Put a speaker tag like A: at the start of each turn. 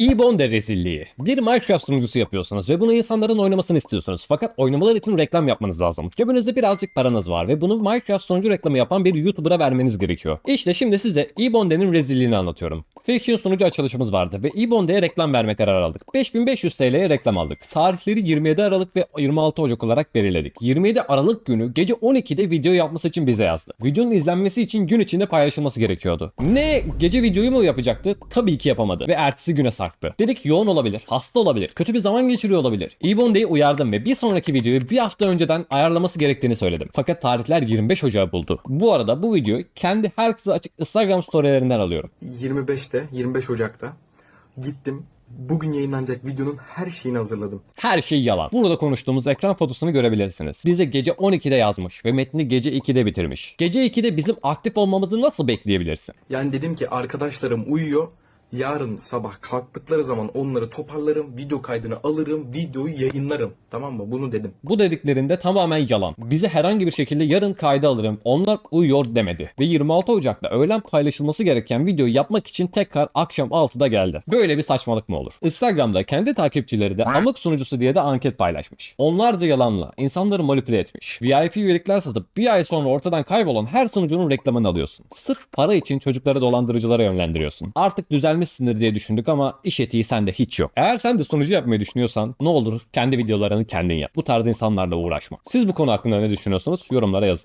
A: E-Bonde rezilliği. Bir Minecraft sunucusu yapıyorsunuz ve bunu insanların oynamasını istiyorsunuz. Fakat oynamalar için reklam yapmanız lazım. Cebinizde birazcık paranız var ve bunu Minecraft sunucu reklamı yapan bir YouTuber'a vermeniz gerekiyor. İşte şimdi size E-Bonde'nin rezilliğini anlatıyorum. Fiction sunucu açılışımız vardı ve E-Bonde'ye reklam verme kararı aldık. 5500 TL'ye reklam aldık. Tarihleri 27 Aralık ve 26 Ocak olarak belirledik. 27 Aralık günü gece 12'de video yapması için bize yazdı. Videonun izlenmesi için gün içinde paylaşılması gerekiyordu. Ne gece videoyu mu yapacaktı? Tabii ki yapamadı ve ertesi güne sarktı. Dedik yoğun olabilir, hasta olabilir, kötü bir zaman geçiriyor olabilir. İbonde'yi uyardım ve bir sonraki videoyu bir hafta önceden ayarlaması gerektiğini söyledim. Fakat tarihler 25 Ocağı buldu. Bu arada bu videoyu kendi herkese açık Instagram storylerinden alıyorum.
B: 25'te, 25 Ocak'ta gittim. Bugün yayınlanacak videonun her şeyini hazırladım.
A: Her şey yalan. Burada konuştuğumuz ekran fotosunu görebilirsiniz. Bize gece 12'de yazmış ve metni gece 2'de bitirmiş. Gece 2'de bizim aktif olmamızı nasıl bekleyebilirsin?
B: Yani dedim ki arkadaşlarım uyuyor. Yarın sabah kalktıkları zaman onları toparlarım, video kaydını alırım, videoyu yayınlarım. Tamam mı? Bunu dedim.
A: Bu dediklerinde tamamen yalan. Bizi herhangi bir şekilde yarın kayda alırım. Onlar uyuyor demedi. Ve 26 Ocak'ta öğlen paylaşılması gereken videoyu yapmak için tekrar akşam 6'da geldi. Böyle bir saçmalık mı olur? Instagram'da kendi takipçileri de amık sunucusu diye de anket paylaşmış. Onlarca yalanla insanları manipüle etmiş. VIP üyelikler satıp bir ay sonra ortadan kaybolan her sunucunun reklamını alıyorsun. Sırf para için çocukları dolandırıcılara yönlendiriyorsun. Artık düzelmişsindir diye düşündük ama iş etiği sende hiç yok. Eğer sen de sunucu yapmayı düşünüyorsan ne olur kendi videolarını kendin yap. Bu tarz insanlarla uğraşma. Siz bu konu hakkında ne düşünüyorsunuz? Yorumlara yazın.